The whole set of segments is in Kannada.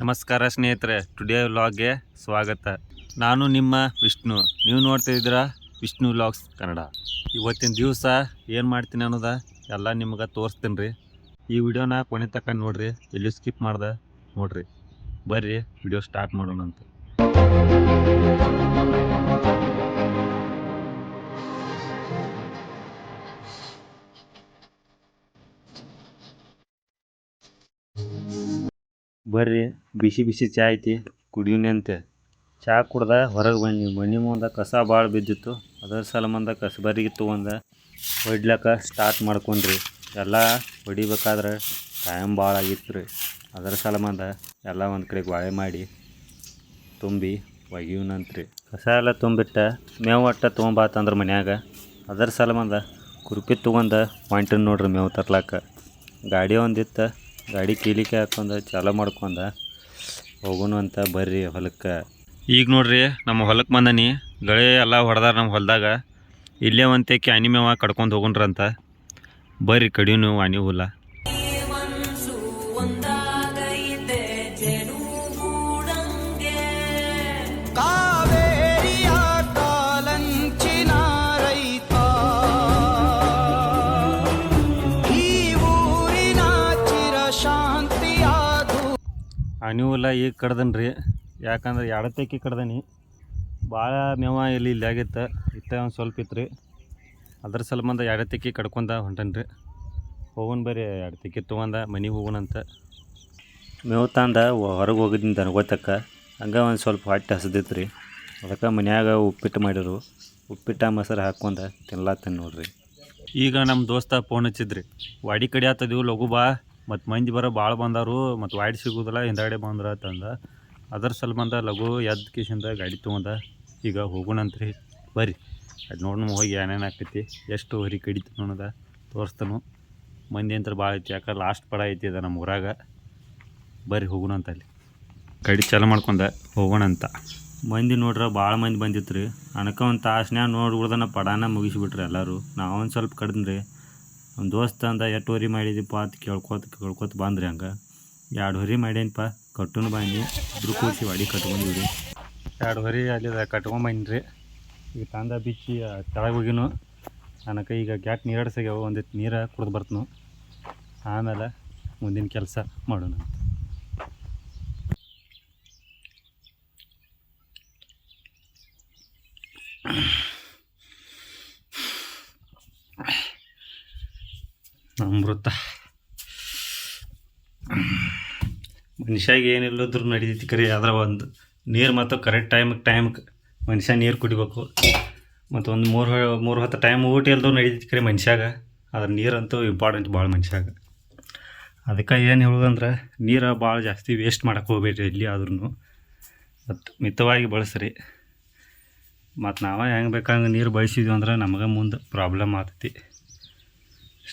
ನಮಸ್ಕಾರ ಸ್ನೇಹಿತರೆ ಟುಡೇ ವ್ಲಾಗ್ಗೆ ಸ್ವಾಗತ. ನಾನು ನಿಮ್ಮ ವಿಷ್ಣು. ನೀವು ನೋಡ್ತಾ ಇದ್ದೀರಾ ವಿಷ್ಣು ವ್ಲಾಗ್ಸ್ ಕನ್ನಡ. ಇವತ್ತಿನ ದಿವಸ ಏನು ಮಾಡ್ತೀನಿ ಅನ್ನೋದ ಎಲ್ಲ ನಿಮ್ಗೆ ತೋರಿಸ್ತೀನಿ ರೀ. ಈ ವಿಡಿಯೋನ ಕೊನೆ ತಕ್ಕ ನೋಡ್ರಿ, ಎಲ್ಲಿ ಸ್ಕಿಪ್ ಮಾಡ್ದೆ ನೋಡ್ರಿ. ಬರ್ರಿ ವಿಡಿಯೋ ಸ್ಟಾರ್ಟ್ ಮಾಡೋಣ ಬರ್ರಿ, ಬಿಸಿ ಬಿಸಿ ಚಾ ಐತಿ ಕುಡಿಯೋಣ ಅಂತ. ಚಾ ಕುಡ್ದ ಹೊರಗೆ ಬನ್ನಿ ಮನೆ ಮುಂದೆ ಕಸ ಭಾಳ ಬಿದ್ದಿತ್ತು. ಅದರ ಸಲ ಮಂದ ಕಸ ಕಸಬರಿಗೆ ತೊಗೊಂಡ ಹೊಡ್ಲಕ್ಕ ಸ್ಟಾರ್ಟ್ ಮಾಡ್ಕೊಂಡ್ರಿ. ಎಲ್ಲ ಹೊಡಿಬೇಕಾದ್ರೆ ಟೈಮ್ ಭಾಳ ಆಗಿತ್ತು ರೀ ಅದರ ಸಲಮಂದ ಎಲ್ಲ ಒಂದು ಕಡೆ ಬಾಳೆ ಮಾಡಿ ತುಂಬಿ ಒಗಿಯೋಣಂತ್ರಿ ಕಸ ಎಲ್ಲ ತುಂಬಿಟ್ಟ ಮೇವು ಅಟ್ಟ ತೊಗೊಂಬಾತಂದ್ರೆ ಮನ್ಯಾಗ. ಅದರ ಸಲಮಂದ ಕುರ್ಪಿ ತೊಗೊಂಡ ಹೊಂಟಿನ ನೋಡ್ರಿ ಮೇವು ತರ್ಲಾಕ. ಗಾಡಿ ಒಂದಿತ್ತು ಗಾಡಿ ಕೀಲಿಕೆ ಹಾಕೊಂಡ, ಚಾಲೋ ಮಾಡ್ಕೊಂಡ ಹೋಗೋಣ ಅಂತ ಬರ್ರಿ ಹೊಲಕ್ಕೆ. ಈಗ ನೋಡ್ರಿ, ನಮ್ಮ ಹೊಲಕ್ಕೆ ಬಂದನಿ. ಗಳೆ ಎಲ್ಲ ಹೊಡೆದಾರ ನಮ್ಮ ಹೊಲದಾಗ. ಇಲ್ಲೇ ಒಂತೆ ಕ್ಯಾನಿ ಮೇವ ಕಡ್ಕೊಂಡು ಹೋಗೋಣ್ರಂತ. ಬರ್ರಿ ಕಡಿಯು ವಾಣಿ ಹುಲ್ಲ. ಆನಿ ಈಗ ಈಗ ಕಡ್ದನ್ರಿ ಯಾಕಂದ್ರೆ ಎಡತೈಕಿ ಕಡ್ದನಿ. ಭಾಳ ಮೇವ ಇಲ್ಲಿ ಇಲ್ಲಿ ಆಗಿತ್ತು. ಇತ್ತ ಒಂದು ಸ್ವಲ್ಪ ಇತ್ತು ರೀ ಅದ್ರ ಸಲಮಂದ ಎಡತೈಕಿ ಕಡ್ಕೊಂಡ ಹೊಂಟನ್ರಿ ಹೋಗೋಣ ಬರ್ರಿ ತೆಕೆ ತೊಗೊಂದ ಮನೆಗೆ ಹೋಗೋಣಂತ ಮೇವು ತಂದ ಹೊರಗೆ ಹೋಗಿದ್ದೀನಿ ದನಗೋತಕ್ಕ ಹಂಗೆ ಒಂದು ಸ್ವಲ್ಪ ಹೊಟ್ಟೆ ಹಸಿದಿತ್ತು ರೀ ಅದಕ್ಕೆ ಮನ್ಯಾಗ ಉಪ್ಪಿಟ್ಟು ಮಾಡಿರು. ಉಪ್ಪಿಟ್ಟು ಮೊಸರು ಹಾಕ್ಕೊಂಡ ತಿನ್ಲಾತೀನಿ ನೋಡ್ರಿ. ಈಗ ನಮ್ಮ ದೋಸ್ತ ಫೋನ್ ಹಚ್ಚಿದ್ರಿ. ವಾಡಿ ಕಡೆ ಆತದಿವು ಲಘು ಬಾ. ಮತ್ತು ಮಂದಿ ಬರೋ ಭಾಳ ಬಂದಾರು, ಮತ್ತು ವೈಡ್ ಸಿಗೋದಿಲ್ಲ, ಹಿಂದಾಗಡೆ ಬಂದ್ರ ತಂದ ಅದರ ಸಲಮಂದ ಲಘು ಎದ್ದು ಕಿಶಿಂದ ಗಾಡಿ ತೊಗೊಂಡ, ಈಗ ಹೋಗೋಣಂತ್ರಿ ಬರ್ರಿ, ಅದು ನೋಡೋಣ ಹೋಗಿ ಏನೇನು ಆಗ್ತೈತಿ ಎಷ್ಟು ಹೊರಿ ಕಡಿತು ನೋಡದ, ತೋರಿಸ್ತಾನು. ಮಂದಿ ಅಂತ ಭಾಳ ಐತಿ ಯಾಕಂದ್ರೆ ಲಾಸ್ಟ್ ಪಡ ಐತಿ ಅದ ನಮ್ಮ ಊರಾಗ. ಬರ್ರಿ, ಹೋಗೋಣ ಅಂತ ಅಲ್ಲಿ ಗಾಡಿ ಚಾಲು ಮಾಡ್ಕೊಂಡ, ಹೋಗೋಣ ಅಂತ. ಮಂದಿ ನೋಡ್ರ ಭಾಳ ಮಂದಿ ಬಂದಿತ್ತು ರೀ ಅನಕ ಒಂದು ತಾಸ್ನ್ಯಾಗ ಉಳ್ದನ ಪಡಾನ ಮುಗಿಸಿಬಿಟ್ರಿ ಎಲ್ಲರೂ. ನಾವೊಂದು ಸ್ವಲ್ಪ ಕಡ್ದ್ರಿ ಒಂದು ದೋಸ್ತ ಅಂದ ಎಷ್ಟು ಹೊರಿ ಅಂತ ಕೇಳ್ಕೊತ ಕೇಳ್ಕೊತ ಬಂದ್ರಿ ಹಂಗೆ. ಎರಡು ಹೊರಿ ಮಾಡೇನಪ್ಪ ಕಟ್ಟುನು ಬಂದು ಇಬ್ಬರು ಕೂಸಿ ವಾಡಿ ರೀ ಎರಡು ಹೊರಿ ಅಲ್ಲಿ ಕಟ್ಕೊಂಬಂದ್ರಿ ಈಗ ತಂದ ಬಿಚ್ಚಿ ಕೆಳಗೆ ಹೋಗಿನು. ನನಗೆ ಈಗ ಗ್ಯಾಟ್ ನೀರಾಡ್ಸಾಗ್ಯಾವ ಸಿಗ್ಯಾವ ಒಂದಿತ್ತು ನೀರು ಕುಡ್ದು ಬರ್ತನು. ಆಮೇಲೆ ಮುಂದಿನ ಕೆಲಸ ಮಾಡೋಣ ಅಮೃತ. ಮನುಷ್ಯಾಗ ಏನಿಲ್ಲದ್ರೂ ನಡೀತೈತಿ ಕರೆ. ಆದ್ರೆ ಒಂದು ನೀರು ಮತ್ತು ಕರೆಕ್ಟ್ ಟೈಮಿಗೆ ಟೈಮ್ಗೆ ಮನುಷ್ಯ ನೀರು ಕುಡಿಬೇಕು. ಮತ್ತು ಒಂದು ಮೂರು ಮೂರು ಹತ್ತು ಟೈಮ್ ಊಟ ಎಲ್ಲದೂ ನಡೀತೈತಿ ಕರೆ ಮನುಷ್ಯಾಗ. ಆದ್ರೆ ನೀರಂತೂ ಇಂಪಾರ್ಟೆಂಟ್ ಭಾಳ ಮನುಷ್ಯಾಗ. ಅದಕ್ಕೆ ಏನು ಹೇಳೋದಂದ್ರೆ ನೀರು ಭಾಳ ಜಾಸ್ತಿ ವೇಸ್ಟ್ ಮಾಡಕ್ಕೆ ಹೋಗ್ಬೇಡ್ರಿ ಎಲ್ಲಿ ಆದ್ರೂ ಮತ್ತು ಮಿತವಾಗಿ ಬಳಸ್ರಿ. ಮತ್ತು ನಾವೇ ಹೆಂಗೆ ಬೇಕಂಗೆ ನೀರು ಬಳಸಿದ್ವಿ ಅಂದ್ರೆ ನಮಗೆ ಮುಂದೆ ಪ್ರಾಬ್ಲಮ್ ಆಗ್ತೈತಿ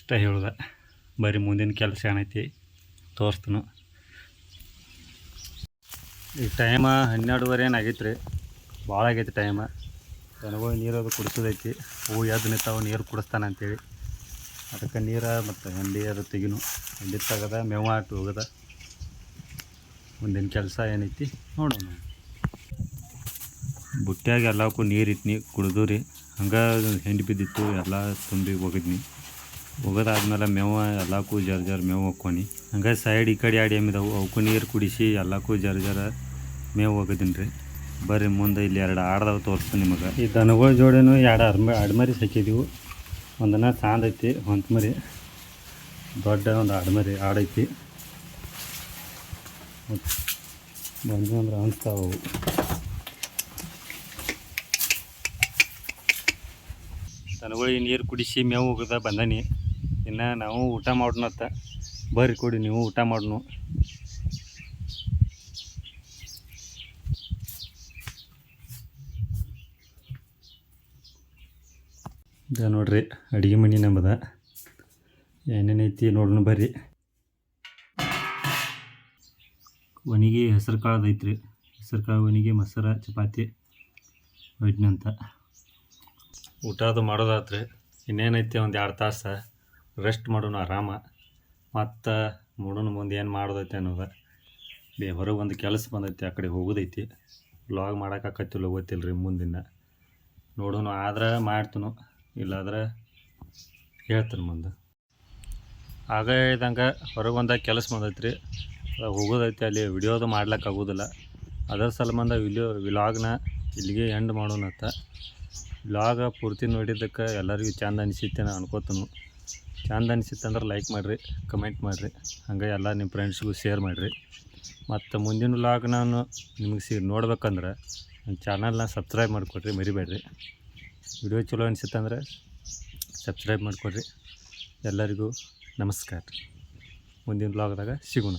ಇಷ್ಟ ಹೇಳ್ದೆ. ಬರೀ ಮುಂದಿನ ಕೆಲಸ ಏನೈತಿ ತೋರಿಸ್ತನು. ಈಗ ಟೈಮ ಹನ್ನೆರಡುವರೆ ಏನಾಗೈತೆ ರೀ ಭಾಳ ಆಗೈತಿ ಟೈಮ ನನಗೂ ನೀರು ಅದು ಕುಡಿಸೋದೈತಿ. ಹೂ ಎದ್ದು ನಿಂತಾವ, ನೀರು ಕುಡಿಸ್ತಾನೆ ಅಂತೇಳಿ. ಅದಕ್ಕೆ ನೀರು ಮತ್ತು ಹಂಡಿ ಅದು ತೆಗಿನು. ಹಂಡಿ ತಗದ, ಮೇವು ಹಾಕಿ ಹೋಗದ ಮುಂದಿನ ಕೆಲಸ ಏನೈತಿ ನೋಡೋಣ. ಬುಟ್ಟ್ಯಾಗ ಎಲ್ಲಕ್ಕೂ ನೀರು ಇಟ್ನಿ, ಕುಡಿದು ರೀ. ಹಂಗೆ ಹೆಂಡಿ ಬಿದ್ದಿತ್ತು, ಎಲ್ಲ ತುಂಬಿ ಹೋಗಿದ್ನಿ ಹೋಗೋದಾದ್ಮೇಲೆ ಮೇವು ಎಲ್ಲಕ್ಕೂ ಜರ ಮೇವು ಹಾಕ್ಕೊನಿ ಹಂಗೆ ಸೈಡ್ ಈ ಕಡೆ ಎರಡು ಎಮ್ಮಿದಾವು ಅವಕ್ಕೂ ನೀರು ಕುಡಿಸಿ ಎಲ್ಲಕ್ಕೂ ಜರ ಜರ ಮೇವು ಹೋಗಿದ್ದೀನಿ ರೀ ಬರ್ರಿ ಮುಂದೆ ಇಲ್ಲಿ ಎರಡು ಆಡ್ದವು ತೋರಿಸ್ತೀನಿ ನಿಮಗೆ. ಈ ದನಗಳ ಜೋಡಿನೂ ಎರಡು ಅರ್ಮ ಅಡ್ಮರಿ ಸಾಕಿದೀವು ಒಂದನ್ನ ಸಾಂದ್ ಐತಿ ಹೊಂತ ಮರಿ ದೊಡ್ಡ ಒಂದು ಅಡ್ಮರಿ ಆಡೈತಿ. ಬಂದು ಅಂದ್ರೆ ಅನಿಸ್ತಾವು ದನಗಳಿಗೆ ನೀರು ಕುಡಿಸಿ ಮೇವು ಹೋಗದ ಬಂದನಿ. ಇನ್ನು ನಾವು ಊಟ ಮಾಡೋಣ ಮಾಡೋಣತ್ತ ಬರ್ರಿ ಕೊಡಿ, ನೀವು ಊಟ ಮಾಡೋಣ ಇದ ನೋಡ್ರಿ, ಅಡುಗೆ ಮನೆ ನಮ್ಮದ ಏನೇನೈತಿ ನೋಡೋಣ ಬರ್ರಿ. ಒನಿಗೆ ಹೆಸರು ಕಾಳದ ಐತ್ರಿ. ಹೆಸರು ಕಾಳು ಒನಿಗೆ ಮೊಸರ, ಚಪಾತಿ ಒಯ್ಟ್ನಂತ ಊಟ ಅದು ಮಾಡೋದಾತ್ರಿ. ಇನ್ನೇನೈತಿ ಒಂದು ಎರಡು ತಾಸು. ರೆಸ್ಟ್ ಮಾಡೋಣ ಆರಾಮ. ಮತ್ತು ನೋಡೋಣ ಮುಂದೆ ಏನು ಮಾಡೋದೈತೆ ಅನ್ನೋದು. ಬೇ, ಹೊರಗೆ ಒಂದು ಕೆಲಸ ಬಂದೈತಿ, ಆ ಕಡೆ ಹೋಗೋದೈತಿ. ವ್ಲಾಗ್ ಮಾಡೋಕ್ಕಾಕತ್ತಿಲ್ಲ ಗೊತ್ತಿಲ್ಲ ರೀ ಮುಂದಿನ. ನೋಡೋಣ, ಆದ್ರೆ ಮಾಡ್ತನು. ಇಲ್ಲಾದ್ರೆ ಹೇಳ್ತೀನಿ ಮುಂದೆ. ಆಗ ಹೇಳ್ದಂಗೆ ಹೊರಗೆ ಒಂದು ಕೆಲಸ ಬಂದೈತಿ ರೀ ಅದು ಹೋಗೋದೈತಿ, ಅಲ್ಲಿ ವಿಡಿಯೋದು ಮಾಡ್ಲಿಕ್ಕೆ ಆಗೋದಿಲ್ಲ. ಅದರ ಸಂಬಂಧ ವಿಲಿಯೋ ವಿಲಾಗ್ನ ಇಲ್ಲಿಗೆ ಎಂಡ್ ಮಾಡೋಣತ್ತ ವಿಲಾಗ ಪೂರ್ತಿ ನೋಡಿದ್ದಕ್ಕೆ ಎಲ್ಲರಿಗೂ ಚೆಂದ ಅನಿಸುತ್ತೆ ನಾನು ಅನ್ಕೋತನು. ಚಂದ ಅನಿಸಿತ್ತಂದ್ರೆ ಲೈಕ್ ಮಾಡಿರಿ ಕಮೆಂಟ್ ಮಾಡಿರಿ. ಹಂಗೆ ಎಲ್ಲ ನಿಮ್ಮ ಫ್ರೆಂಡ್ಸ್ಗೂ ಶೇರ್ ಮಾಡಿರಿ. ಮತ್ತು ಮುಂದಿನ ಲಾಗ್ ನಾನು ನಿಮಗೆ ಸಿ ನೋಡ್ಬೇಕಂದ್ರೆ ನನ್ನ ಚಾನಲ್ನ ಸಬ್ಸ್ಕ್ರೈಬ್ ಮಾಡಿಕೊಡ್ರಿ, ಮರಿಬೇಡ್ರಿ. ವಿಡಿಯೋ ಚಲೋ ಅನಿಸುತ್ತಂದ್ರೆ ಸಬ್ಸ್ಕ್ರೈಬ್ ಮಾಡಿಕೊಡ್ರಿ. ಎಲ್ಲರಿಗೂ ನಮಸ್ಕಾರ. ಮುಂದಿನ ಲಾಗ್ದಾಗ ಸಿಗೋಣ